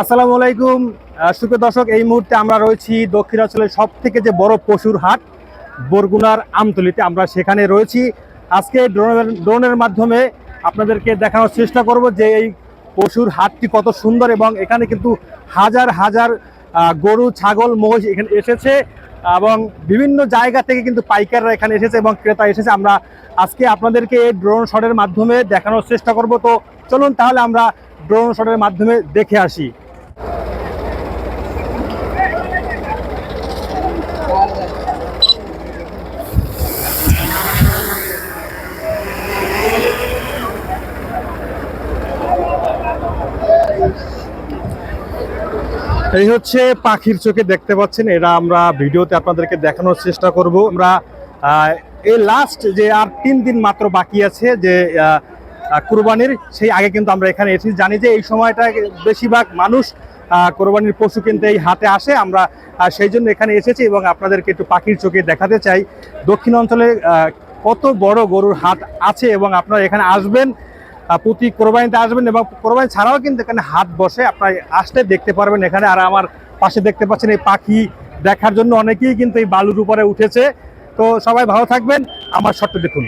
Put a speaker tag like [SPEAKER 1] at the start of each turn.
[SPEAKER 1] আসসালামু আলাইকুম। আহ, সুপ্রিয় দর্শক এই মুহূর্তে আমরা রয়েছি দক্ষিণাঞ্চলের সব থেকে যে বড় পশুর হাট বরগুনার আমতলিতে। আমরা সেখানে রয়েছি। আজকে ড্রোনের ড্রোনের মাধ্যমে আপনাদেরকে দেখানোর চেষ্টা করব যে এই পশুর হাটটি কত সুন্দর এবং এখানে কিন্তু হাজার হাজার গরু ছাগল মহিষ এখানে এসেছে এবং বিভিন্ন জায়গা থেকে কিন্তু পাইকাররা এখানে এসেছে এবং ক্রেতা এসেছে। আমরা আজকে আপনাদেরকে এই ড্রোন শটের মাধ্যমে দেখানোর চেষ্টা করব। তো চলুন তাহলে আমরা ড্রোন শটের মাধ্যমে দেখে আসি। এই হচ্ছে পাখির চোখে দেখতে পাচ্ছেন, এটা আমরা ভিডিওতে আপনাদেরকে দেখানোর চেষ্টা করব। আমরা এই লাস্ট যে আর তিন দিন মাত্র বাকি আছে যে কুরবানির সেই আগে কিন্তু আমরা এখানে এসেছি। জানি যে এই সময়টা বেশিরভাগ মানুষ কোরবানির পশু কিনতে এই হাতে আসে। আমরা সেই জন্য এখানে এসেছি এবং আপনাদেরকে একটু পাখির চোখে দেখাতে চাই। দক্ষিণ অঞ্চলে কত বড় গরুর হাট আছে এবং আপনারা এখানে আসবেন প্রতি কোরবানিতে আসবেন এবং কোরবানি ছাড়াও কিন্তু এখানে হাট বসে। আপনারা আসলে দেখতে পারবেন এখানে। আর আমার পাশে দেখতে পাচ্ছেন এই পাখি দেখার জন্য অনেকেই কিন্তু এই বালুর উপরে উঠেছে। তো সবাই ভালো থাকবেন। আমার শর্ত দেখুন।